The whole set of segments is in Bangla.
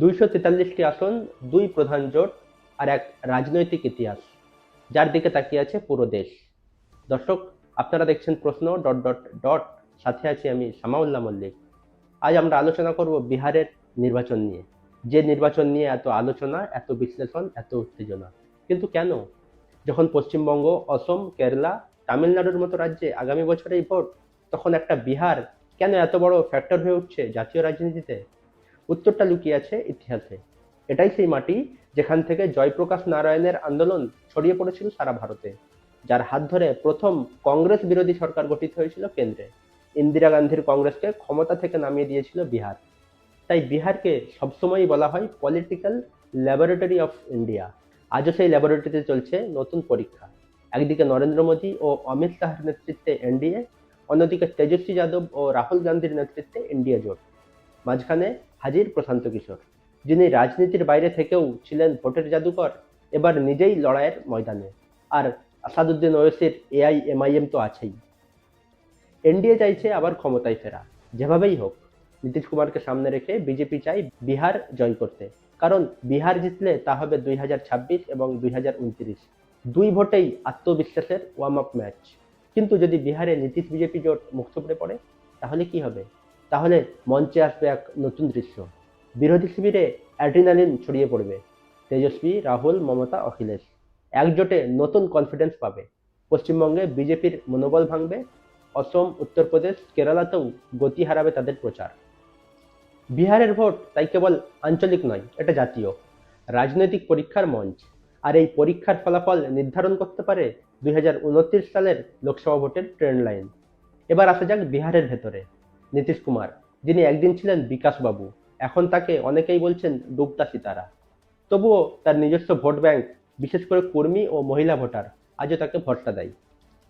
দুইশো তেতাল্লিশটি আসন, দুই প্রধান জোট আর এক রাজনৈতিক ইতিহাস, যার দিকে তাকিয়ে আছে পুরো দেশ। দর্শক, আপনারা দেখছেন প্রশ্ন ডট ডট ডট। সাথে আছি আমি সামাউল্লাহ মল্লিক। আজ আমরা আলোচনা করব বিহারের নির্বাচন নিয়ে। যে নির্বাচন নিয়ে এত আলোচনা, এত বিশ্লেষণ, এত উত্তেজনা। কিন্তু কেন? যখন পশ্চিমবঙ্গ, অসম, কেরালা, তামিলনাড়ুর মতো রাজ্যে আগামী বছরেই ভোট, তখন একটা বিহার কেন এত বড় ফ্যাক্টর হয়ে উঠছে জাতীয় রাজনীতিতে? উত্তরটা লুকিয়ে আছে ইতিহাসে। এটাই সেই মাটি যেখান থেকে জয়প্রকাশ নারায়ণের আন্দোলন ছড়িয়ে পড়েছিল সারা ভারতে, যার হাত ধরে প্রথম কংগ্রেস বিরোধী সরকার গঠিত হয়েছিল কেন্দ্রে। ইন্দিরা গান্ধীর কংগ্রেসকে ক্ষমতা থেকে নামিয়ে দিয়েছিল বিহার। তাই বিহারকে সবসময়ই বলা হয় পলিটিক্যাল ল্যাবরেটরি অফ ইন্ডিয়া। আজও সেই ল্যাবরেটরিতে চলছে নতুন পরীক্ষা। একদিকে নরেন্দ্র মোদী ও অমিত শাহের নেতৃত্বে এনডিএ, অন্যদিকে তেজস্বী যাদব ও রাহুল গান্ধীর নেতৃত্বে ইন্ডিয়া জোট। মাঝখানে হাজির প্রশান্ত কিশোর, যিনি রাজনীতির বাইরে থেকেও ছিলেন ভোটের জাদুকর, এবার নিজেই লড়াইয়ের ময়দানে। আর আসাদুদ্দিন ওয়েসির এআই, এমআইএম তো আছেই। এনডিএ চাইছে আবার ক্ষমতায় ফেরা। যেভাবেই হোক, নীতিশ কুমারকে সামনে রেখে বিজেপি চাই বিহার জয় করতে। কারণ বিহার জিতলে তা হবে দুই হাজার ছাব্বিশ এবং দুই দুই ভোটেই আত্মবিশ্বাসের ওয়ার্ম আপ ম্যাচ কিন্তু যদি বিহারে নীতিশ বিজেপি জোট মুখ থুবড়ে পড়ে, তাহলে কি হবে? তাহলে মঞ্চে আসবে এক নতুন দৃশ্য। বিরোধী শিবিরে অ্যাড্রিনালিন ছড়িয়ে পড়বে। তেজস্বী, রাহুল, মমতা, অখিলেশ। একজোটে নতুন কনফিডেন্স পাবে। পশ্চিমবঙ্গে বিজেপির মনোবল ভাঙবে। অসম, উত্তরপ্রদেশ, কেরালাতেও গতি হারাবে তাদের প্রচার। বিহারের ভোট তাই কেবল আঞ্চলিক নয়, এটা জাতীয়। রাজনৈতিক পরীক্ষার মঞ্চ। আর এই পরীক্ষার ফলাফল নির্ধারণ করতে পারে দু হাজার উনত্রিশ সালের লোকসভা ভোটের ট্রেন্ড লাইন এবার আসা যাক বিহারের ভেতরে। নীতিশ কুমার, যিনি একদিন ছিলেন বিকাশবাবু এখন তাকে অনেকেই বলছেন ডুবতা সিতারা তবুও তার নিজস্ব ভোট ব্যাংক, বিশেষ করে কর্মী ও মহিলা ভোটার, আজও তাকে ভরসা দেয়।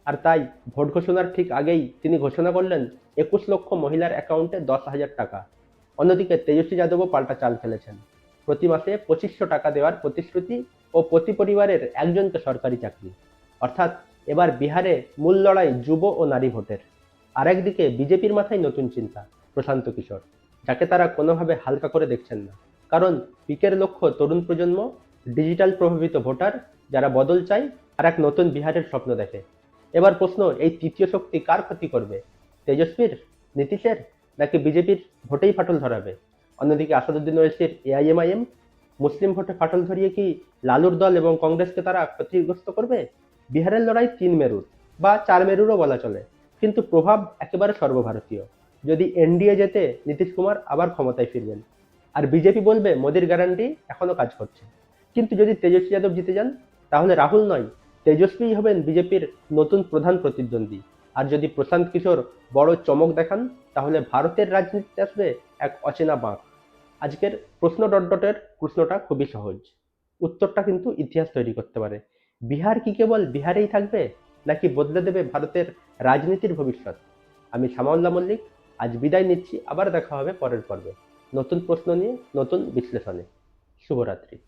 আর তাই ভোট ঘোষণার ঠিক আগেই তিনি ঘোষণা করলেন, একুশ লক্ষ মহিলার অ্যাকাউন্টে দশ হাজার টাকা। অন্যদিকে তেজস্বী যাদবও পাল্টা চাল ফেলেছেন। প্রতি মাসে পঁচিশশো টাকা দেওয়ার প্রতিশ্রুতি ও প্রতি পরিবারের একজনকে সরকারি চাকরি। অর্থাৎ এবার বিহারে মূল লড়াই যুব ও নারী ভোটের। আরেকদিকে বিজেপির মাথায় নতুন চিন্তা, প্রশান্ত কিশোর, যাকে তারা কোনোভাবে হালকা করে দেখছেন না। কারণ পিকের লক্ষ্য তরুণ প্রজন্ম, ডিজিটাল প্রভাবিত ভোটার যারা বদল চায় আর এক নতুন বিহারের স্বপ্ন দেখে। এবার প্রশ্ন, এই তৃতীয় শক্তি কার ক্ষতি করবে? তেজস্বীর, নীতিশের, নাকি বিজেপির ভোটেই ফাটল ধরাবে? অন্যদিকে আসাদুদ্দিন ওয়েসির এআইএমআইএম, মুসলিম ভোটে ফাটল ধরিয়ে কি লালুর দল এবং কংগ্রেসকে তারা ক্ষতিগ্রস্ত করবে? বিহারের লড়াই তিন মেরুর বা চার মেরুরও বলা চলে। কিন্তু প্রভাব একেবারে সর্বভারতীয়। যদি এনডিএ যেতে নীতিশ কুমার আবার ক্ষমতায় ফিরবেন। আর বিজেপি বলবে, মোদির গ্যারান্টি এখনও কাজ করছে। কিন্তু যদি তেজস্বী যাদব জিতে যান, তাহলে রাহুল নয় তেজস্বী হবেন বিজেপির নতুন প্রধান প্রতিদ্বন্দ্বী। আর যদি প্রশান্ত কিশোর বড় চমক দেখান, তাহলে ভারতের রাজনীতিতে আসবে এক অচেনা বাঁক। আজকের প্রশ্ন ডট ডটের প্রশ্নটা খুবই সহজ। উত্তরটা কিন্তু ইতিহাস তৈরি করতে পারে। বিহার কি কেবল বিহারেই থাকবে? নাকি বদলে দেবে ভারতের রাজনীতির ভবিষ্যৎ? আমি শ্যামাউল্লা মল্লিক, আজ বিদায় নিচ্ছি, আবার দেখা হবে পরের পর্বে। নতুন প্রশ্ন নিয়ে, নতুন বিশ্লেষণে। শুভরাত্রি।